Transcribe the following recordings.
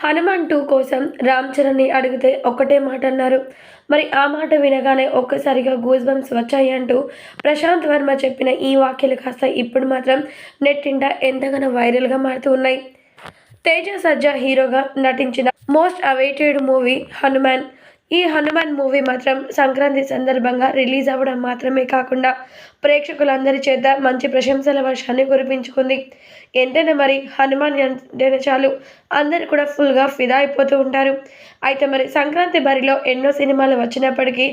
Hanuman two కోసం రామ్ చరణ్ని అడిగితే ఒక్కటే మాట అన్నారు మరి ఆ మాట వినగానే ఒక్కసారిగా గూస్ బంప్స్ వచ్చాయి అంటూ ప్రశాంత్ వర్మ చెప్పిన ఈ వాక్యాలు కాస్త ఇప్పుడు మాత్రం నెట్టింట ఎంతగానో వైరల్గా మారుతూ ఉన్నాయి. తేజ సజ్జా హీరోగా నటించిన మోస్ట్ అవైటెడ్ మూవీ హనుమాన్ ఈ హనుమాన్ మూవీ మాత్రం సంక్రాంతి సందర్భంగా రిలీజ్ అవ్వడం మాత్రమే కాకుండా ప్రేక్షకులందరి చేత మంచి ప్రశంసల వర్షాన్ని కురిపించుకుంది. ఎంతైనా మరి హనుమాన్ అంటేనే చాలు. అందరు కూడా ఫుల్గా ఫిదా అయిపోతూ ఉంటారు. అయితే మరి సంక్రాంతి బరిలో ఎన్నో సినిమాలు వచ్చినప్పటికీ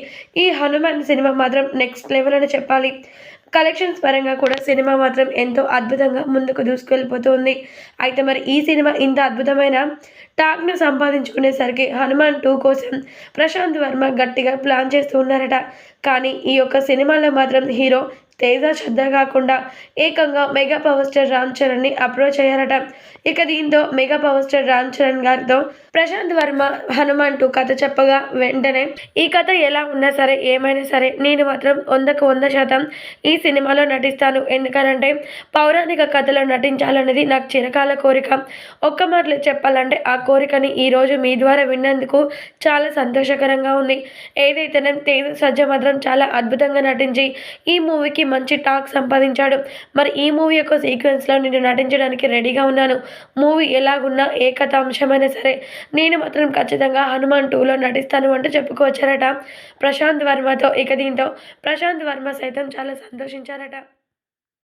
ఈ హనుమాన్ సినిమా మాత్రం నెక్స్ట్ లెవెల్ అని చెప్పాలి. కలెక్షన్స్ పరంగా కూడా సినిమా మాత్రం ఎంతో అద్భుతంగా ముందుకు దూసుకెళ్ళిపోతుంది. అయితే మరి ఈ సినిమా ఇంత అద్భుతమైన టాక్ను సంపాదించుకునేసరికి హనుమాన్ టూ కోసం ప్రశాంత్ వర్మ గట్టిగా ప్లాన్ చేస్తూ ఉన్నారట. కానీ ఈ యొక్క సినిమాలో మాత్రం హీరో తేజ శ్రద్ధ కాకుండా ఏకంగా మెగా పవర్ స్టార్ రామ్ చరణ్ని అప్రోచ్ అయ్యారట. ఇక దీంతో mega power star Ram Charan గారితో ప్రశాంత్ వర్మ హనుమాన్ కథ చెప్పగా వెంటనే ఈ కథ ఎలా ఉన్నా సరే ఏమైనా సరే నేను మాత్రం వందకు వంద శాతం ఈ సినిమాలో నటిస్తాను. ఎందుకనంటే పౌరాణిక కథలో నటించాలనేది నాకు చిరకాల కోరిక. ఒక్క మాటలు చెప్పాలంటే ఆ కోరికని ఈరోజు మీ ద్వారా విన్నందుకు చాలా సంతోషకరంగా ఉంది. ఏదైతేనే తేజ సజ్జ మాత్రం చాలా అద్భుతంగా నటించి ఈ మూవీకి మంచి టాక్ సంపాదించాడు. మరి ఈ మూవీ యొక్క సీక్వెన్స్లో నేను నటించడానికి రెడీగా ఉన్నాను. మూవీ ఎలాగున్నా ఏ అంశమైనా సరే నేను మాత్రం ఖచ్చితంగా హనుమాన్ టూలో నటిస్తాను అంటూ చెప్పుకొచ్చారట ప్రశాంత్ వర్మతో. ఇక దీంతో ప్రశాంత్ వర్మ సైతం చాలా సంతోషించారట.